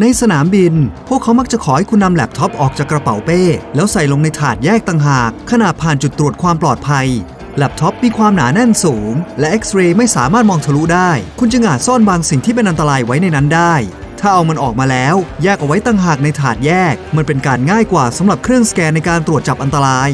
ในสนามบิน พวกเขามักจะขอให้คุณนำแล็ปท็อปออกจากกระเป๋าเป้ แล้วใส่ลงในถาดแยกต่างหาก ขณะผ่านจุดตรวจความปลอดภัยแล็ปท็อปมีความหนาแน่นสูง และเอ็กซเรย์ไม่สามารถมองทะลุได้ คุณจึงอาจซ่อนบางสิ่งที่เป็นอันตรายไว้ในนั้นได้ ถ้าเอามันออกมาแล้ว แยกเอาไว้ต่างหากในถาดแยก มันเป็นการง่ายกว่าสำหรับเครื่องสแกนในการตรวจจับอันตราย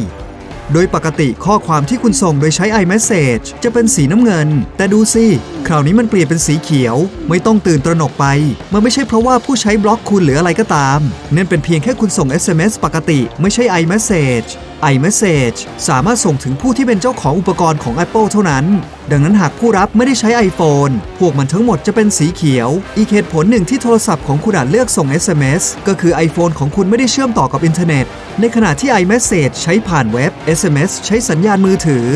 โดยปกติข้อความที่คุณส่งโดยใช้ iMessage จะเป็นสีน้ำเงิน แต่ดูสิ คราวนี้มันเปลี่ยนเป็นสีเขียว ไม่ต้องตื่นตระหนกไป มันไม่ใช่เพราะว่าผู้ใช้บล็อกคุณหรืออะไรก็ตามนั่นเป็นเพียงแค่คุณส่ง SMS ปกติ ไม่ใช่ iMessage iMessage สามารถส่งถึงผู้ที่เป็นเจ้าของอุปกรณ์ของ Apple เท่านั้น ดังนั้นหากผู้รับไม่ได้ใช้ iPhone พวกมันทั้งหมดจะเป็นสีเขียว อีกเหตุผลหนึ่งที่โทรศัพท์ของคุณอาจเลือกส่ง SMS ก็คือ iPhone ของคุณไม่ได้เชื่อมต่อกับอินเทอร์เน็ต ในขณะที่ iMessage ใช้ผ่านเว็บ SMS ใช้สัญญาณมือถือ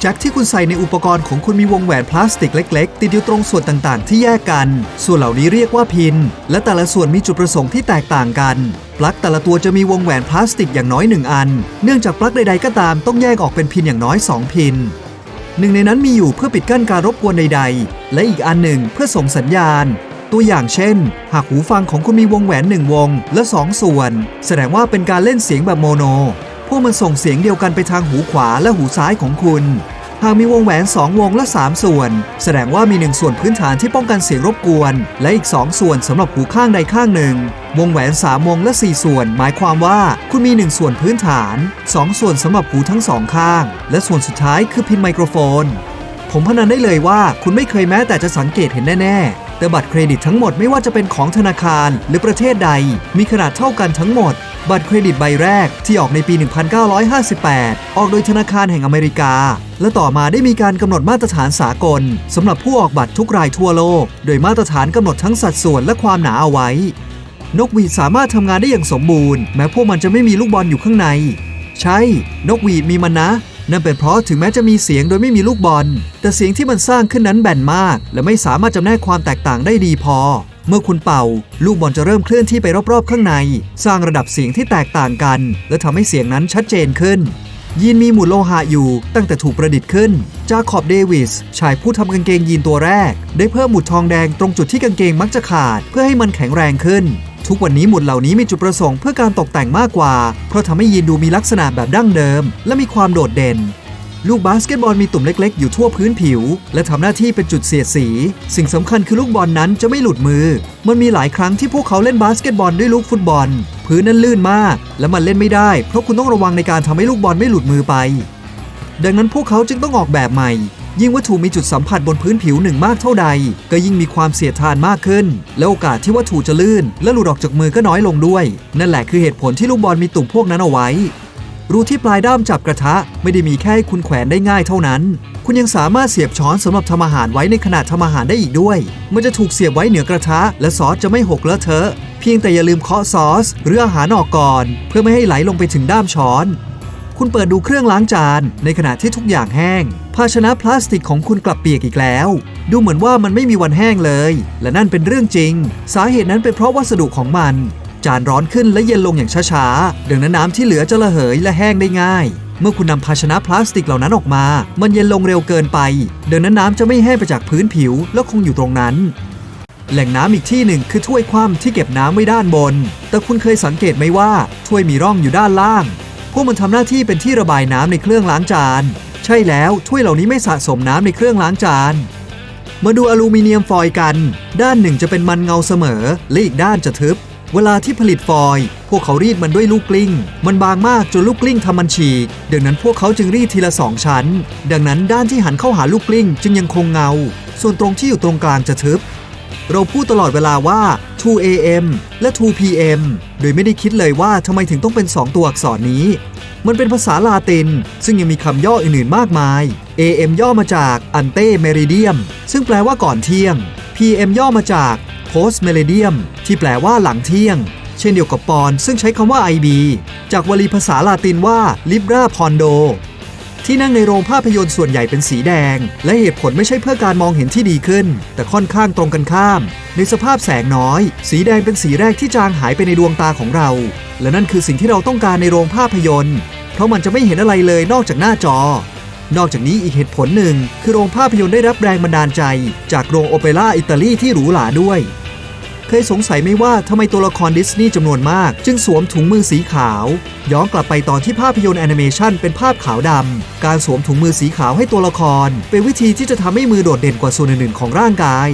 แจ็คที่คุณใส่ในอุปกรณ์ของคุณมีวงแหวนพลาสติกเล็ก ๆ ติดอยู่ตรงส่วนต่างๆ ที่แยกกัน ส่วนเหล่านี้เรียกว่าพิน และแต่ละส่วนมีจุดประสงค์ที่แตกต่างกัน ปลั๊กแต่ละตัวจะมีวงแหวนพลาสติกอย่างน้อย 1 อัน เนื่องจากปลั๊กใดๆก็ตามต้องแยกออกเป็นพินอย่างน้อย 2 พินหนึ่งในนั้นมีอยู่เพื่อปิดกั้นการรบกวนใด ๆ และอีกอันหนึ่งเพื่อส่งสัญญาณ ตัวอย่างเช่น หากหูฟังของคุณมีวงแหวนหนึ่งวงและ 2 ส่วน แสดงว่าเป็นการเล่นเสียงแบบโมโน พวกมันส่งเสียงเดียวกันไปทางหูขวาและหูซ้ายของคุณ หากมีวงแหวน 2 วงและ 3 ส่วน แสดงว่ามี 1 ส่วนพื้นฐานที่ป้องกันเสียงรบกวน และอีก 2 ส่วนสำหรับหูข้างใดข้างหนึ่ง วงแหวน 3 วงและ 4 ส่วน หมายความว่าคุณมี 1 ส่วนพื้นฐาน 2 ส่วนสำหรับหูทั้งสองข้าง และส่วนสุดท้ายคือพินไมโครโฟน ผมพนันได้เลยว่าคุณไม่เคยแม้แต่จะสังเกตเห็นแน่ๆ แต่บัตรเครดิตทั้งหมดไม่ว่าจะเป็นของธนาคารหรือประเทศใด มีขนาดเท่ากันทั้งหมด บัตรเครดิตใบแรกที่ออกในปี 1958 ออกโดยธนาคารแห่งอเมริกา และต่อมาได้มีการกำหนดมาตรฐานสากลสำหรับผู้ออกบัตรทุกรายทั่วโลก โดยมาตรฐานกำหนดทั้งสัดส่วนและความหนาเอาไว้ นกหวีดสามารถทำงานได้อย่างสมบูรณ์ แม้พวกมันจะไม่มีลูกบอลอยู่ข้างใน ใช่ นกหวีดมีมันนะ นั่นเป็นเพราะถึงแม้จะมีเสียงโดยไม่มีลูกบอล แต่เสียงที่มันสร้างขึ้นนั้นแบนมาก และไม่สามารถจำแนกความแตกต่างได้ดีพอ เมื่อคุณเป่า ลูกบอลจะเริ่มเคลื่อนที่ไปรอบๆ ข้างใน สร้างระดับเสียงที่แตกต่างกัน และทำให้เสียงนั้นชัดเจนขึ้นยีนมีหมุดโลหะอยู่ตั้งแต่ถูกประดิษฐ์ขึ้น จาคอบเดวิส ชายผู้ทำกางเกงยีนตัวแรก ได้เพิ่มหมุดทองแดงตรงจุดที่กางเกงมักจะขาด เพื่อให้มันแข็งแรงขึ้น ทุกวันนี้หมุดเหล่านี้มีจุดประสงค์เพื่อการตกแต่งมากกว่า เพราะทำให้ยีนดูมีลักษณะแบบดั้งเดิม และมีความโดดเด่น ลูกบาสเกตบอลมีตุ่มเล็กๆ อยู่ทั่วพื้นผิว และทำหน้าที่เป็นจุดเสียดสี สิ่งสำคัญคือลูกบอลนั้นจะไม่หลุดมือ มันมีหลายครั้งที่พวกเขาเล่นบาสเกตบอลด้วยลูกฟุตบอล พื้นนั้นลื่นมาก และมันเล่นไม่ได้ เพราะคุณต้องระวังในการทำให้ลูกบอลไม่หลุดมือไป ดังนั้นพวกเขาจึงต้องออกแบบใหม่ ยิ่งวัตถุมีจุดสัมผัสบนพื้นผิวหนึ่งมากเท่าใด ก็ยิ่งมีความเสียดทานมากขึ้น และโอกาสที่วัตถุจะลื่น และหลุดออกจากมือก็น้อยลงด้วย นั่นแหละคือเหตุผลที่ลูกบอลมีตุ่มพวกนั้นเอาไว้ รูที่ปลายด้ามจับกระทะไม่ได้มีแค่ให้คุณแขวนได้ง่ายเท่านั้น คุณยังสามารถเสียบช้อนสำหรับทำอาหารไว้ในขณะทำอาหารได้อีกด้วย มันจะถูกเสียบไว้เหนือกระทะ และซอสจะไม่หกเลอะเทอะ เพียงแต่อย่าลืมเคาะซอสหรืออาหารออกก่อน เพื่อไม่ให้ไหลลงไปถึงด้ามช้อน คุณเปิดดูเครื่องล้างจาน ในขณะที่ทุกอย่างแห้ง ภาชนะพลาสติกของคุณกลับเปียกอีกแล้ว ดูเหมือนว่ามันไม่มีวันแห้งเลย และนั่นเป็นเรื่องจริง สาเหตุนั้นเป็นเพราะวัสดุของมัน จานร้อนขึ้นและเย็นลงอย่างช้าๆดังนั้นน้ำที่เหลือจะระเหยและแห้งได้ง่าย เมื่อคุณนำภาชนะพลาสติกเหล่านั้นออกมา มันเย็นลงเร็วเกินไปดังนั้นน้ำจะไม่แห้งไปจากพื้นผิว แล้วคงอยู่ตรงนั้นแหล่งน้ำอีกที่หนึ่งคือถ้วยคว่ำที่เก็บน้ำไว้ด้านบน แต่คุณเคยสังเกตไหมว่าถ้วยมีร่องอยู่ด้านล่าง วกมันทำหน้าที่เป็นที่ระบายน้ำในเครื่องล้างจาน ใช่แล้วถ้วยเหล่านี้ไม่สะสมน้ำในเครื่องล้างจาน มาดูอลูมิเนียมฟอยล์กัน ด้านหนึ่งจะเป็นมันเงาเสมอ และอีกด้านจะทึบ เวลาที่ผลิตฟอยล์พวกเขารีดมันด้วยลูกกลิ้ง มันบางมากจนลูกกลิ้งทำมันฉีก ดังนั้นพวกเขาจึงรีดทีละสองชั้น ดังนั้นด้านที่หันเข้าหาลูกกลิ้ง จึงยังคงเงา ส่วนตรงที่อยู่ตรงกลางจะทึบ เราพูดตลอดเวลาว่า 2 AM และ2 PM โดยไม่ได้คิดเลยว่าทำไมถึงต้องเป็น 2 ตัวอักษรนี้ มันเป็นภาษาลาติน ซึ่งยังมีคำย่ออื่นๆมากมาย AM ย่อมาจาก ante meridium ซึ่งแปลว่าก่อนเที่ยง PM ย่อมาจาก post meridium ที่แปลว่าหลังเที่ยง เช่นเดียวกับปอนซึ่งใช้คำว่า IB จากวลีภาษาลาตินว่า libra pondo ที่นั่งในโรงภาพยนตร์ส่วนใหญ่เป็นสีแดง และเหตุผลไม่ใช่เพื่อการมองเห็นที่ดีขึ้น แต่ค่อนข้างตรงกันข้าม ในสภาพแสงน้อย สีแดงเป็นสีแรกที่จางหายไปในดวงตาของเรา และนั่นคือสิ่งที่เราต้องการในโรงภาพยนตร์ เพราะมันจะไม่เห็นอะไรเลยนอกจากหน้าจอ นอกจากนี้อีกเหตุผลหนึ่งคือโรงภาพยนตร์ได้รับแรงบันดาลใจ จากโรงโอเปร่าอิตาลีที่หรูหราด้วย เคยสงสัยไหมว่าทำไมตัวละครดิสนีย์จำนวนมาก จึงสวมถุงมือสีขาว ย้อนกลับไปตอนที่ภาพยนตร์แอนิเมชันเป็นภาพขาวดำ การสวมถุงมือสีขาวให้ตัวละคร เป็นวิธีที่จะทำให้มือโดดเด่นกว่าส่วนอื่นๆของร่างกาย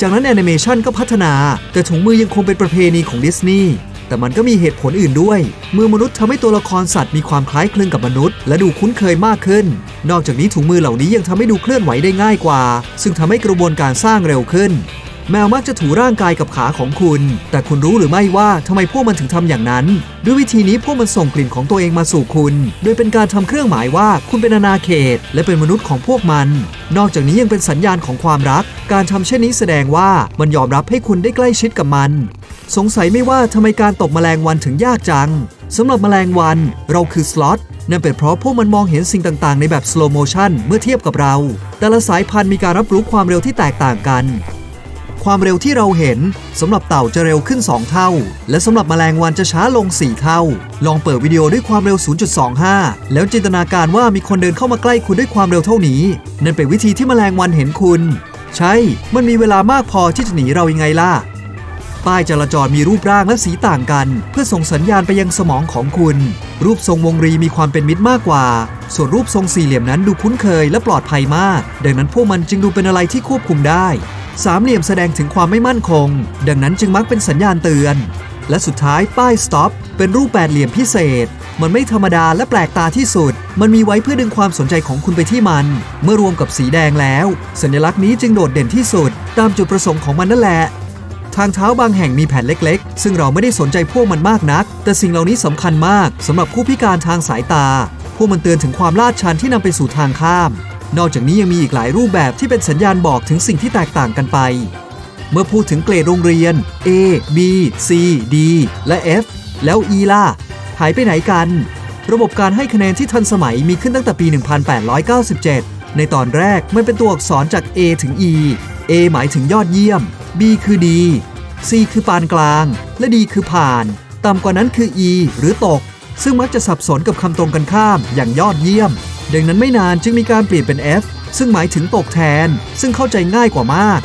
จากนั้นแอนิเมชันก็พัฒนา แต่ถุงมือยังคงเป็นประเพณีของดิสนีย์แต่มันก็มีเหตุผลอื่นด้วย มือมนุษย์ทำให้ตัวละครสัตว์มีความคล้ายคลึงกับมนุษย์ และดูคุ้นเคยมากขึ้น นอกจากนี้ถุงมือเหล่านี้ยังทำให้ดูเคลื่อนไหวได้ง่ายกว่า ซึ่งทำให้กระบวนการสร้างเร็วขึ้น แมวมักจะถูร่างกายกับขาของคุณ แต่คุณรู้หรือไม่ว่าทำไมพวกมันถึงทำอย่างนั้น ด้วยวิธีนี้พวกมันส่งกลิ่นของตัวเองมาสู่คุณ โดยเป็นการทำเครื่องหมายว่าคุณเป็นอาณาเขต และเป็นมนุษย์ของพวกมัน นอกจากนี้ยังเป็นสัญญาณของความรัก การทำเช่นนี้แสดงว่ามันยอมรับให้คุณได้ใกล้ชิดกับมัน สงสัยไม่ว่าทำไมการตบแมลงวันถึงยากจังสำหรับแมลงวัน เราคือสล็อตนั่นเป็นเพราะพวกมันมองเห็นสิ่งต่าง ๆ ในแบบ slow motion เมื่อเทียบกับเรา แต่ละสายพันธุ์มีการรับรู้ความเร็วที่แตกต่างกัน ความเร็วที่เราเห็นสำหรับเต่าจะเร็วขึ้น 2 เท่า และสำหรับแมลงวันจะช้าลง 4 เท่า ลองเปิดวิดีโอด้วยความเร็ว 0.25 แล้วจินตนาการว่ามีคนเดินเข้ามาใกล้คุณด้วยความเร็วเท่านี้ นั่นเป็นวิธีที่แมลงวันเห็นคุณ ใช่ มันมีเวลามากพอที่จะหนีเรายังไงล่ะป้ายจราจรมีรูปร่างและสีต่างกัน เพื่อส่งสัญญาณไปยังสมองของคุณ รูปทรงวงรีมีความเป็นมิตรมากกว่า ส่วนรูปทรงสี่เหลี่ยมนั้นดูคุ้นเคยและปลอดภัยมาก ดังนั้นพวกมันจึงดูเป็นอะไรที่ควบคุมได้ สามเหลี่ยมแสดงถึงความไม่มั่นคง ดังนั้นจึงมักเป็นสัญญาณเตือน และสุดท้ายป้าย stop เป็นรูปแปดเหลี่ยมพิเศษ มันไม่ธรรมดาและแปลกตาที่สุด มันมีไว้เพื่อดึงความสนใจของคุณไปที่มัน เมื่อรวมกับสีแดงแล้ว สัญลักษณ์นี้จึงโดดเด่นที่สุด ตามจุดประสงค์ของมันนั่นแหละทางเท้าบางแห่งมีแผ่นเล็กๆ ซึ่งเราไม่ได้สนใจพวกมันมากนัก แต่สิ่งเหล่านี้สำคัญมากสำหรับผู้พิการทางสายตา พวกมันเตือนถึงความลาดชันที่นำไปสู่ทางข้าม นอกจากนี้ยังมีอีกหลายรูปแบบที่เป็นสัญญาณบอกถึงสิ่งที่แตกต่างกันไป เมื่อพูดถึงเกรดโรงเรียน A B C D และ F แล้ว E ล่ะหายไปไหนกัน ระบบการให้คะแนนที่ทันสมัยมีขึ้นตั้งแต่ปี 1897 ในตอนแรกมันเป็นตัวอักษรจาก A ถึง E A หมายถึงยอดเยี่ยม B คือดี C คือปานกลาง และ D คือผ่าน ต่ำกว่านั้นคือ E หรือตก ซึ่งมักจะสับสนกับคำตรงกันข้ามอย่างยอดเยี่ยม ดังนั้นไม่นานจึงมีการเปลี่ยนเป็น F ซึ่งหมายถึงตกแทน ซึ่งเข้าใจง่ายกว่ามาก